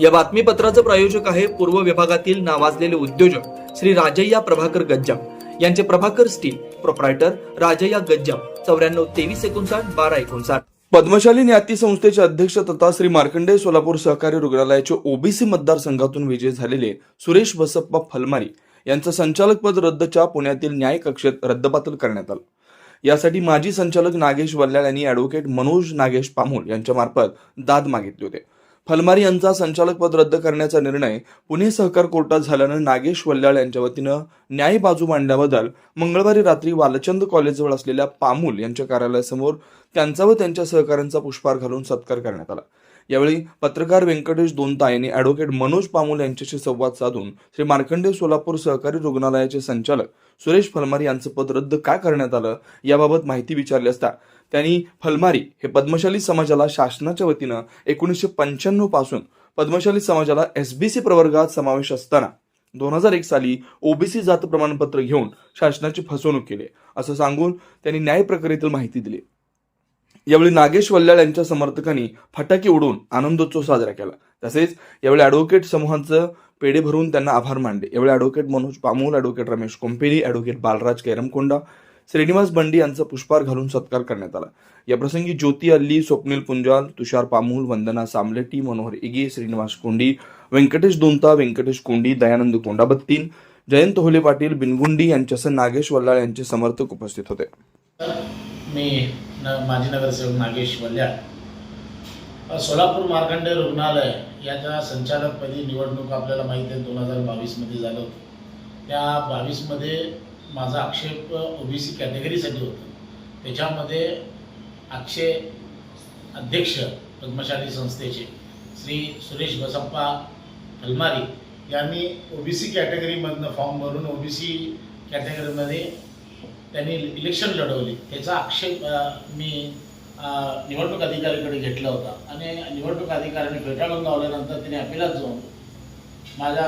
या बातमीपत्राचं प्रायोजक आहे पूर्व विभागातील नावाजलेले उद्योजक श्री राजय्या प्रभाकर गज्जाम. यांचे प्रभाकर स्टील प्रोप्रायटर राजय्या गज्जाम. चौऱ्याण्णव तेवीस एकोणसाठ बारा एकोणसाठ. पद्मशाली न्याती संस्थेचे अध्यक्ष तथा श्री मार्कंडे सोलापूर सहकारी रुग्णालयाचे ओबीसी मतदारसंघातून विजय झालेले सुरेश बसप्पा फलमारी यांचं संचालक पद रद्दच्या पुण्यातील न्याय कक्षेत रद्दबातल करण्यात आलं. यासाठी माजी संचालक नागेश वल्ल्याळ यांनी ॲडव्होकेट मनोज नागेश पामोल यांच्यामार्फत दाद मागितले होते. फलमारी यांचा संचालक पद रद्द करण्याचा निर्णय पुणे सहकार कोर्टात झाल्यानं नागेश वल्ल्याळ यांच्या वतीनं न्याय बाजू मांडल्याबद्दल मंगळवारी रात्री वालचंद कॉलेजजवळ असलेल्या पामूल यांच्या कार्यालयासमोर त्यांचा व त्यांच्या सहकाऱ्यांचा पुष्पहार घालून सत्कार करण्यात आला. यावेळी पत्रकार व्यंकटेश दोनता यांनी ॲडव्होकेट मनोज पामोल यांच्याशी संवाद साधून श्री मार्कंडे सोलापूर सहकारी रुग्णालयाचे संचालक सुरेश फलमारी यांचं पद रद्द का करण्यात आलं याबाबत माहिती विचारली असता त्यांनी फलमारी हे पद्मशाली समाजाला शासनाच्या वतीनं एकोणीसशे पंच्याण्णवपासून पद्मशाली समाजाला एसबीसी प्रवर्गात समावेश असताना दोन हजार एक साली ओबीसी जात प्रमाणपत्र घेऊन शासनाची फसवणूक केली. असं सांगून त्यांनी न्याय प्रक्रियेतील माहिती दिली. यावेळी नागेश वल्ल्याळ यांच्या समर्थकांनी फटाके उडवून आनंदोत्सव साजरा केला. तसेच यावेळी ॲडव्होकेट समूहांचं पेढे भरून त्यांना आभार मानले. यावेळी advocate Manoj Pamol advocate Ramesh Komperi advocate Balraj Kairamkonda Srinivas Bandi यांचा पुष्पार घालून सत्कार करण्यात आला. याप्रसंगी ज्योती अल्ली स्वप्नील पुंजाल तुषार पामूल वंदना सामलेटी मनोहर इगे श्रीनिवास कोंडी व्यंकटेश दोंता व्यंकटेश कोंडी दयानंद कोंडाबत्तीन जयंत होले पाटील बिनगुंडी यांच्यासह नागेश वल्लाळ यांचे समर्थक उपस्थित होते. मी न माजी नगरसेवक नागेश वल्याळ सोलापूर मार्कंडे रुग्णालय याच्या संचालकपदी निवडणूक आपल्याला माहीत आहे दोन हजार बावीसमध्ये झालं होतं. त्या बावीसमध्ये माझा आक्षेप ओबीसी कॅटेगरीसाठी होता. त्याच्यामध्ये आक्षे अध्यक्ष पद्मशाली संस्थेचे श्री सुरेश बसप्पा हलमारी यांनी ओबीसी कॅटेगरीमधनं फॉर्म भरून ओबीसी कॅटेगरीमध्ये त्यांनी इलेक्शन लढवली. त्याचा आक्षेप मी निवडणूक अधिकारीकडे घेतला होता. आणि निवडणूक अधिकाऱ्याने फेटाळून लावल्यानंतर त्यांनी अपिलात जाऊन माझ्या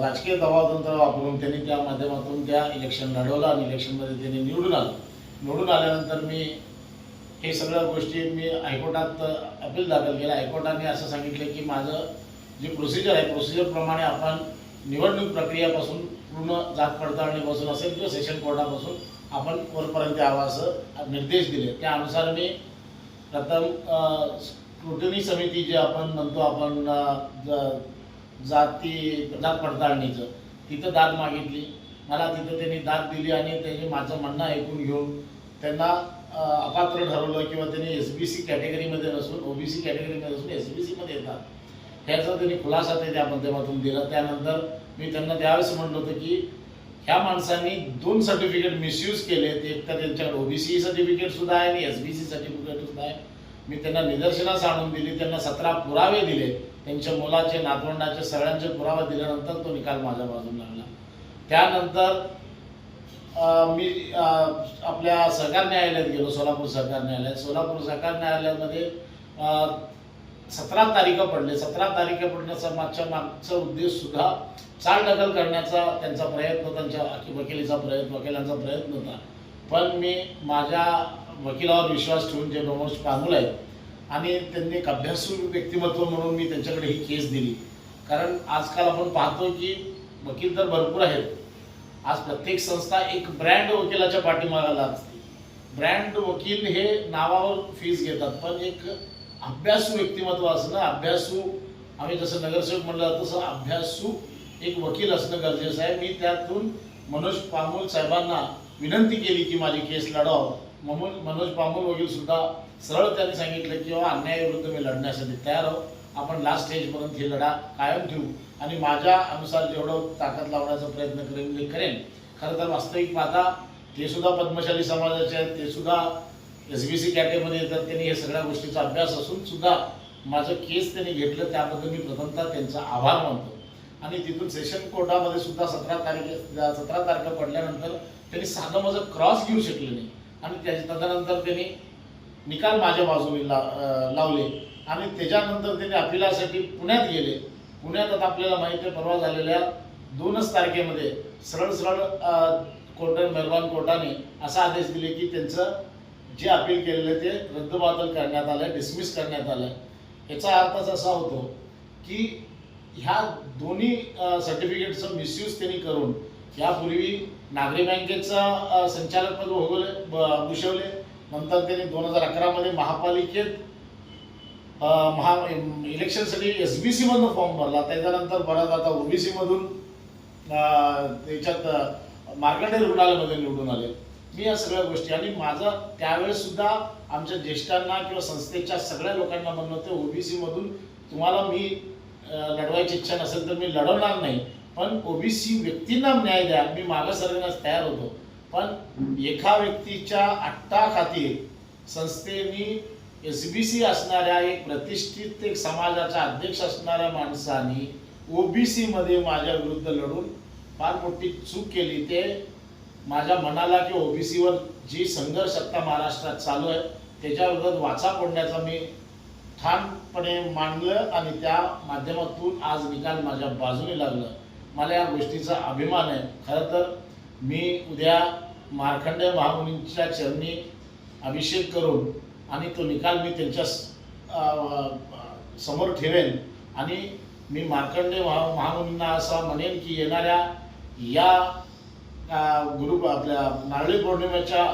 राजकीय दबावतंत्र वापरून त्यांनी त्या माध्यमातून त्या इलेक्शन लढवलं आणि इलेक्शनमध्ये त्यांनी निवडून आलं. निवडून आल्यानंतर मी हे सगळ्या गोष्टी मी हायकोर्टात अपील दाखल केला. हायकोर्टाने असं सांगितलं की माझं जे प्रोसिजर आहे प्रोसिजरप्रमाणे आपण निवडणूक प्रक्रियापासून पूर्ण जात पडताळणीपासून असेल किंवा सेशन कोर्टापासून आपण वरपर्यंत यावं निर्देश दिले. त्यानुसार मी प्रथम स्क्रुटनी समिती जे आपण म्हणतो आपण जाती जात पडताळणीचं तिथं दाद मागितली. मला तिथं त्यांनी दाद दिली आणि त्यांनी माझं म्हणणं ऐकून घेऊन त्यांना अपात्र ठरवलं किंवा त्यांनी एस बी सी कॅटेगरीमध्ये नसून ओबीसी कॅटेगरीमध्ये नसून एस बी सीमध्ये येतात. ह्याचा त्यांनी खुलासा ते त्या माध्यमातून दिला. त्यानंतर मी त्यांना त्यावेळेस म्हटलं होतं की ह्या माणसांनी दोन सर्टिफिकेट मिसयूज केलेत. एक तर त्यांच्याकडे ओबीसी सर्टिफिकेट सुद्धा आहे आणि एस बी सी सर्टिफिकेट सुद्धा आहे. मी त्यांना निदर्शनास आणून दिली. त्यांना सतरा पुरावे दिले. त्यांच्या मुलाचे नातवंडाचे सगळ्यांचे पुरावे दिल्यानंतर तो निकाल माझ्या बाजूला लागला त्यानंतर मी आपल्या सहकार न्यायालयात गेलो सोलापूर सहकार न्यायालयात. सोलापूर सहकार न्यायालयामध्ये सतरा तारीख पडले. सतरा तारीख पडण्याचा मागच्या मागचा उद्देश सुद्धा चालढकल करण्याचा त्यांचा प्रयत्न त्यांच्या वकिलीचा प्रयत्न वकिलांचा प्रयत्न होता. पण मी माझ्या वकिलावर विश्वास ठेवून जे मनोज पांगुल आहेत आणि त्यांनी एक अभ्यासू व्यक्तिमत्व म्हणून मी त्यांच्याकडे ही केस दिली. कारण आजकाल आपण पाहतो की वकील तर भरपूर आहेत. आज प्रत्येक संस्था एक ब्रँड वकिलाच्या पाठीमागाला असते ब्रँड वकील हे नावावर फीज घेतात. पण एक अभ्यासू व्यक्तिमत्व असणं अभ्यासू आम्ही जसं नगरसेवक म्हणलं तसं अभ्यासू एक वकील असणं गरजेचं आहे. मी त्यातून मनोज पामोल साहेबांना विनंती केली की माझी केस लढावं. म्हणून मनोज पामोल वकील सुद्धा सरळ त्यांनी सांगितलं की बाबा अन्यायाविरुद्ध मी लढण्यासाठी तयार आहो आपण लास्ट स्टेजपर्यंत ही लढा कायम ठेवू आणि माझ्या अनुसार जेवढं ताकद लावण्याचा प्रयत्न करेन मी करेन. खरं तर वास्तविक माता ते सुद्धा पद्मशाली समाजाचे आहेत ते सुद्धा एस बी सी कॅटेमध्ये येतात त्यांनी हे सगळ्या गोष्टीचा अभ्यास असून सुद्धा माझं केस त्यांनी घेतलं त्याबद्दल मी प्रथमतः त्यांचा आभार मानतो. आणि तिथून सेशन कोर्टामध्ये सुद्धा सतरा तारखे सतरा तारखा पडल्यानंतर त्यांनी साधं माझं क्रॉस घेऊ शकले नाही. आणि त्याच्या तदनंतर त्यांनी निकाल माझ्या बाजूने ला लावले. आणि त्याच्यानंतर त्यांनी अपिलासाठी पुण्यात गेले. पुण्यात आता आपल्याला माहिती आहे परवा झालेल्या दोनच तारखेमध्ये सरळ सरळ कोर्ट मेहरबान कोर्टाने असा आदेश दिले की त्यांचं जे अपील केलेलं ते रद्दबातल करण्यात आलं डिसमिस करण्यात आलं याचा अर्थच असा होतो की ह्या दोन्ही सर्टिफिकेटचं मिसयूज त्यांनी करून यापूर्वी नागरी बँकेचं संचालक संचालकपद भोगवले भूषवले. नंतर त्यांनी दोन हजार अकरामध्ये महापालिकेत महा इलेक्शनसाठी एस बी सी मधून फॉर्म भरला. त्याच्यानंतर परत आता ओबीसी मधून त्याच्यात अ, मार्कंडे रुग्णालयामध्ये निवडून आले. मी या सगळ्या गोष्टी. आणि माझं त्यावेळेस सुद्धा आमच्या ज्येष्ठांना किंवा संस्थेच्या सगळ्या लोकांना म्हणणं होतं ओबीसी मधून तुम्हाला मी लढवायची इच्छा नसेल तर मी लढवणार नाही. पण ओबीसी व्यक्तींना न्याय द्या. मी मागं सरकण्यास तयार होतो. पण एका व्यक्तीच्या अट्टाखातीर संस्थेनी एस बी सी असणाऱ्या एक प्रतिष्ठित एक समाजाचा अध्यक्ष असणाऱ्या माणसाने ओबीसी मध्ये माझ्या विरुद्ध लढून फार मोठी चूक केली. ते माझ्या मनाला की ओबीसीवर जी संघर्ष आता महाराष्ट्रात चालू आहे त्याच्या वाचा फोडण्याचा मी ठामपणे मांडलं आणि त्या माध्यमातून आज निकाल माझ्या बाजूने लागलं. मला या गोष्टीचा अभिमान आहे. खरं तर मी उद्या मार्खंडे महामुनींच्या चरणी अभिषेक करून आणि तो निकाल मी त्यांच्यासमोर ठेवेन आणि मी मार्कंडे महा महामुनींना असा म्हणेन की येणाऱ्या या गुरु आपल्या नारळी पौर्णिमेच्या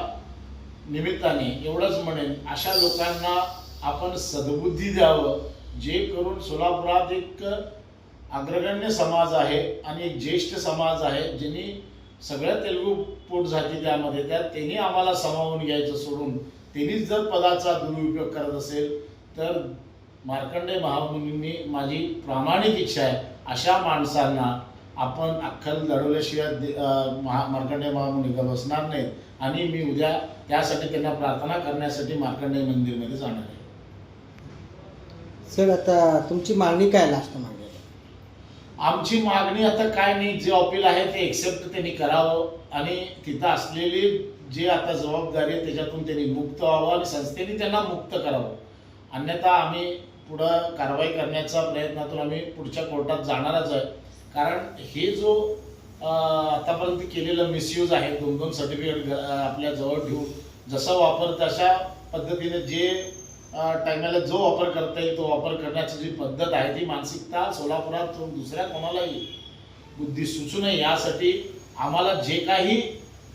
निमित्ताने एवढंच म्हणेन अशा लोकांना आपण सद्बुद्धी द्यावं जे करून सोलापुरात एक अग्रगण्य समाज आहे आणि एक ज्येष्ठ समाज आहे ज्यांनी सगळ्या तेलुगू पोट जाती त्यामध्ये त्या त्यांनी आम्हाला सामावून घ्यायचं सोडून त्यांनीच जर पदाचा दुरुपयोग करत असेल तर मार्कंडे महामुनींनी माझी प्रामाणिक इच्छा आहे अशा माणसांना आपण अक्कल लढवल्याशिवाय महा मार्कंडे महामुनी का बसणार नाहीत आणि मी उद्या त्यासाठी त्यांना प्रार्थना करण्यासाठी मार्कंडे मंदिरमध्ये जाणार आहे. सर आता तुमची मागणी काय लास्ट मागणी आमची मागणी आता काय नाही. जे अपील आहे ते एक्सेप्ट त्यांनी करावं. आणि तिथं असलेली जे आता जबाबदारी आहे त्याच्यातून त्यांनी मुक्त व्हावं आणि संस्थेने त्यांना मुक्त करावं. अन्यथा आम्ही पुढं कारवाई करण्याच्या प्रयत्नातून आम्ही पुढच्या कोर्टात जाणारच आहे. कारण हे जो आतापर्यंत केलेलं मिसयूज आहे दोन दोन सर्टिफिकेट आपल्या जवळ ठेवून जसा वापर तशा पद्धतीने जे टायमाला जो वापर करता येईल तो वापर करण्याची जी पद्धत आहे ती मानसिकता सोलापुरात दुसऱ्या कोणालाही बुद्धी सुचू नये यासाठी आम्हाला जे काही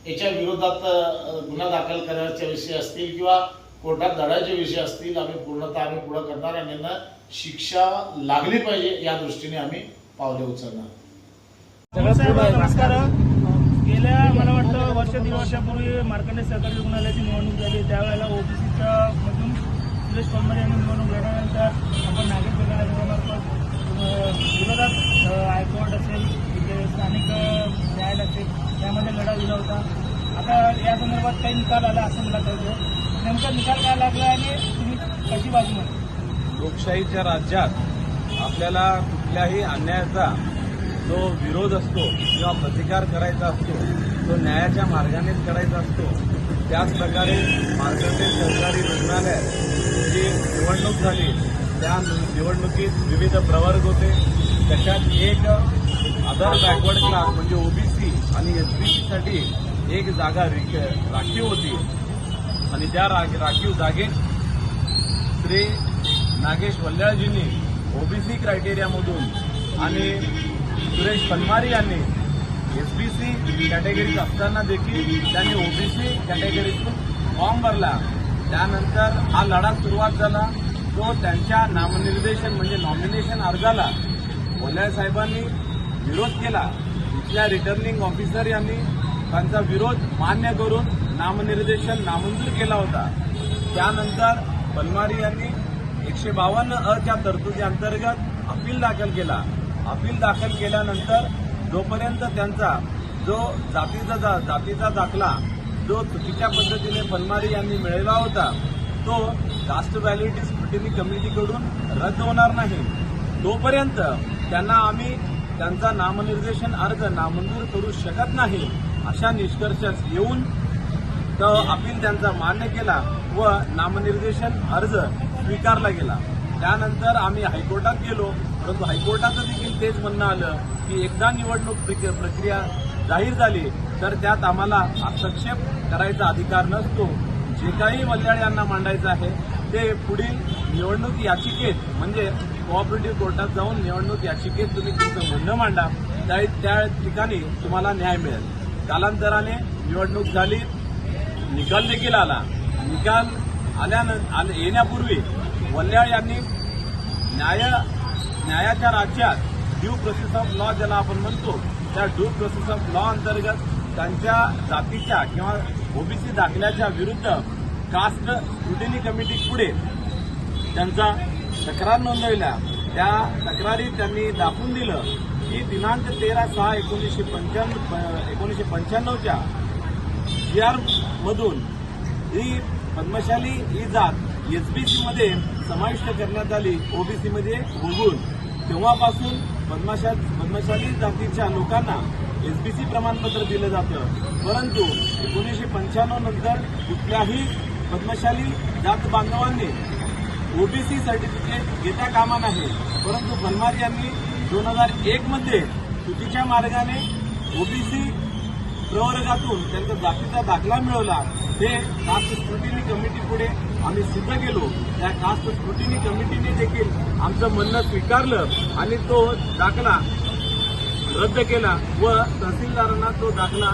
याच्या विरोधात गुन्हा दाखल करण्याच्या विषय असतील किंवा कोर्टात धडायचे विषय असतील आम्ही पूर्णतः आम्ही पुढं करणार आणि यांना शिक्षा लागली पाहिजे या दृष्टीने आम्ही पावले उचलणार. साहेब नमस्कार. गेल्या मला वाटतं वर्ष दीड वर्षापूर्वी मार्कंडे सहकारी रुग्णालयाची निवडणूक झाली. त्यावेळेला ओबीसीच्या मधून सुरेश पवार यांनी निवडणूक लढवल्यानंतर आपण नागरिक विभागामार्फत विरोधात हायकोर्ट असेल तिथे स्थानिक न्यायालय असेल त्यामध्ये लढा दिला होता. आता या संदर्भात काही निकाल आला असं मला कळतं. नेमका निकाल काय लागला आणि तुम्ही कशी बाजू? लोकशाहीच्या राज्यात आपल्याला कुठल्याही अन्यायाचा जो विरोध असतो किंवा प्रतिकार करायचा असतो तो न्यायाच्या मार्गानेच करायचा असतो त्याच प्रकारे महाराष्ट्रातील सरकारी रुग्णालयात जी निवडणूक झाली त्या निवडणुकीत विविध प्रवर्ग होते. त्याच्यात एक अदर बॅकवर्ड क्लास म्हणजे ओबीसी आणि एस बी सीसाठी एक जागा रिक- राखीव होती. आणि त्या रा- राखीव जागेत श्री नागेश वल्याळजींनी ओबीसी क्रायटेरियामधून आणि सुरेश पन्मारी यांनी एस बी सी कॅटेगरीत असताना देखील त्यांनी ओबीसी कॅटेगरीतून फॉर्म भरला. त्यानंतर हा लढा सुरुवात झाला. तो त्यांच्या नामनिर्देशन म्हणजे नॉमिनेशन अर्जाला भोल्या साहेबांनी विरोध केला. इथल्या रिटर्निंग ऑफिसर यांनी त्यांचा विरोध मान्य करून नामनिर्देशन नामंजूर केला होता. त्यानंतर पन्मारी यांनी एकशे बावन्न अच्या तरतुदी अंतर्गत अपील दाखल केला. अपील दाखल केल्यानंतर जोपर्यंत त्यांचा जो जातीचा जा- जातीचा दाखला जो चुकीच्या पद्धतीने पलमारी यांनी मिळवला होता तो कास्ट व्हॅलिडिटी स्क्रुटिनी कमिटीकडून रद्द होणार नाही. तोपर्यंत त्यांना आम्ही त्यांचा नामनिर्देशन अर्ज नामंजूर करू शकत नाही अशा निष्कर्षास येऊन तो अपील त्यांचा मान्य केला व नामनिर्देशन अर्ज स्वीकारला गेला. त्यानंतर आम्ही हायकोर्टात गेलो. परंतु हायकोर्टाचं देखील तेच म्हणणं आलं की एकदा निवडणूक प्रक्रिया प्रक्रिया जाहीर झाली तर त्यात आम्हाला हस्तक्षेप करायचा अधिकार नसतो. जे काही वल्याळ यांना मांडायचं आहे ते पुढील निवडणूक याचिकेत म्हणजे कोऑपरेटिव्ह कोर्टात जाऊन निवडणूक याचिकेत तुम्ही तुमचं म्हणणं मांडा. त्या त्या ठिकाणी तुम्हाला न्याय मिळेल. कालांतराने निवडणूक झाली निकाल देखील आला. निकाल आल्यानं येण्यापूर्वी वल्याळ यांनी न्याय न्यायाच्या राज्यात ड्यू प्रोसेस ऑफ लॉ ज्याला आपण म्हणतो त्या ड्यू प्रोसेस ऑफ लॉ अंतर्गत त्यांच्या जातीच्या किंवा ओबीसी दाखल्याच्या विरुद्ध कास्ट स्क्रुटिनी कमिटी पुढे त्यांचा तक्रार नोंदविल्या. त्या तक्रारीत त्यांनी दाखवून दिलं की दिनांक तेरा सहा एकोणीसशे पंच्याण्णव एकोणीसशे पंच्याण्णवच्या जी आर मधून ही पद्मशाली ही जात एसबीसीमध्ये समाविष्ट करण्यात आली. ओबीसीमध्ये वगळून तेव्हापासून पद्मशा पद्मशाली जातीच्या लोकांना एसबीसी प्रमाणपत्र दिलं जातं. परंतु एकोणीसशे पंच्याण्णव नंतर कुठल्याही पद्मशाली जात बांधवांनी ओबीसी सर्टिफिकेट घेता कामा नाही परंतु फलमार यांनी दोन हजार एकमध्ये चुकीच्या मार्गाने ओबीसी प्रवर्गातून त्यांचा जातीचा दाखला मिळवला. ते कास्ट स्क्रुटिनी कमिटी पुढे आम्ही सिद्ध केलो त्या कास्ट स्क्रुटिनी कमिटीने देखील आमचं म्हणणं स्वीकारलं आणि तो दाखला रद्द केला व तहसीलदारांना तो दाखला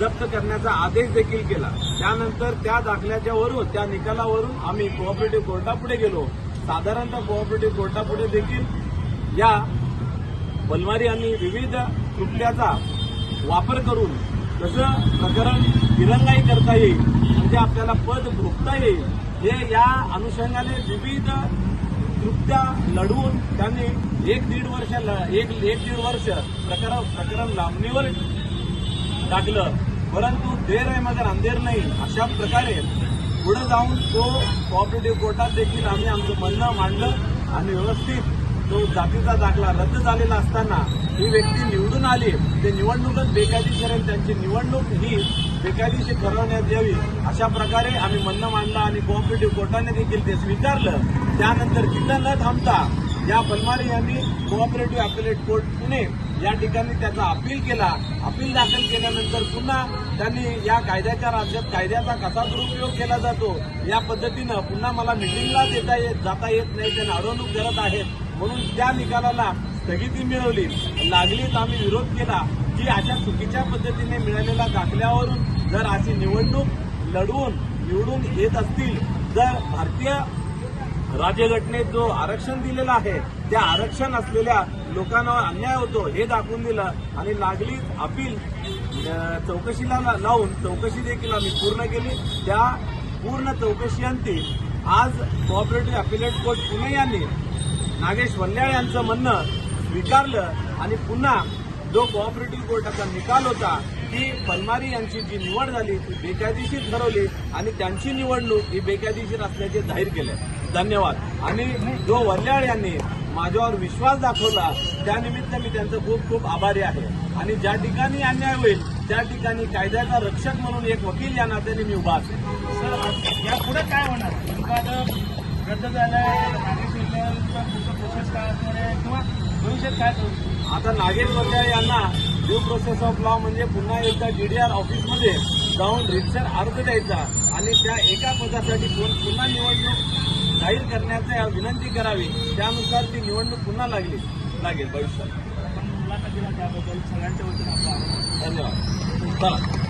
जप्त करण्याचा आदेश देखील केला. त्यानंतर त्या दाखल्याच्या वरून त्या निकालावरून आम्ही कोऑपरेटिव्ह कोर्टापुढे गेलो. साधारणतः कोऑपरेटिव्ह कोर्टापुढे देखील या बलवारी यांनी विविध कृत्याचा वापर करून कसं प्रकरण दिरंगाई करता येईल म्हणजे आपल्याला पद भोगता येईल हे या अनुषंगाने विविध कृत्या लढवून त्यांनी एक दीड वर्ष ल- एक एक दीड वर्ष प्रकरण प्रकरण लांबणीवर टाकलं. परंतु देर आहे मगर अंधेर नाही अशा प्रकारे पुढे जाऊन तो कॉपरेटिव्ह कोर्टात देखील आम्ही आमचं म्हणणं मांडलं आणि व्यवस्थित तो जातीचा दाखला रद्द झालेला असताना ही व्यक्ती निवडून आली. ते निवडणूकच बेकायदेशीर आहे त्यांची निवडणूक ही बेकायदेशीर ठरवण्यात यावी. अशा प्रकारे आम्ही म्हणणं मांडलं आणि कोऑपरेटिव्ह कोर्टाने देखील ते स्वीकारलं त्यानंतर तिथं न थांबता या पलमारी यांनी कोऑपरेटिव्ह अपिलेट कोर्ट पुणे या ठिकाणी त्याचा अपील केला. अपील दाखल केल्यानंतर पुन्हा त्यांनी या कायद्याच्या राज्यात कायद्याचा कसा दुरुपयोग केला जातो या पद्धतीनं पुन्हा मला मिटिंगला देता येत जाता येत नाही. त्यांना अडवणूक करत आहेत. म्हणून त्या निकालाला स्थगिती मिळवली. लागलीच आम्ही विरोध केला की अशा चुकीच्या पद्धतीने मिळालेल्या दाखल्यावरून जर अशी निवडणूक लढवून निवडून येत असतील जर भारतीय राज्यघटनेत जो आरक्षण दिलेलं आहे त्या आरक्षण असलेल्या लोकांना अन्याय होतो हे दाखवून दिलं आणि लागलीच अपील चौकशीला लावून चौकशी देखील आम्ही पूर्ण केली. त्या पूर्ण चौकशीअंती आज कोऑपरेटिव्ह अपिलेट कोर्ट पुणे यांनी नागेश वल्ल्याळ यांचं म्हणणं स्वीकारलं आणि पुन्हा जो कोऑपरेटिव्ह कोर्टाचा निकाल होता ती पलमारी यांची जी निवड झाली ती बेकायदेशीर ठरवली आणि त्यांची निवडणूक ही बेकायदेशीर असल्याचे जाहीर केले धन्यवाद. आणि जो वल्ल्याळ यांनी माझ्यावर विश्वास दाखवला त्यानिमित्त मी त्यांचं खूप खूप आभारी आहे. आणि ज्या ठिकाणी अन्याय होईल त्या ठिकाणी कायद्याचा रक्षक म्हणून एक वकील या नात्याने मी उभा असेल सर यापुढे काय होणार? रद्द झालाय प्रोसेस काय असणार आहे किंवा भविष्यात काय करू आता नागेश यांना ड्यू प्रोसेस ऑफ लॉ म्हणजे पुन्हा एकदा डीडीआर ऑफिसमध्ये जाऊन रितसर अर्ज द्यायचा आणि त्या एका पदासाठी पुन- पुन्हा निवडणूक जाहीर करण्याचा विनंती करावी. त्यानुसार ती निवडणूक पुन्हा लागली लागेल भविष्यात. आपण मुलाखत दिला त्याबद्दल सगळ्यांच्या वतीने आपला. धन्यवाद. चला.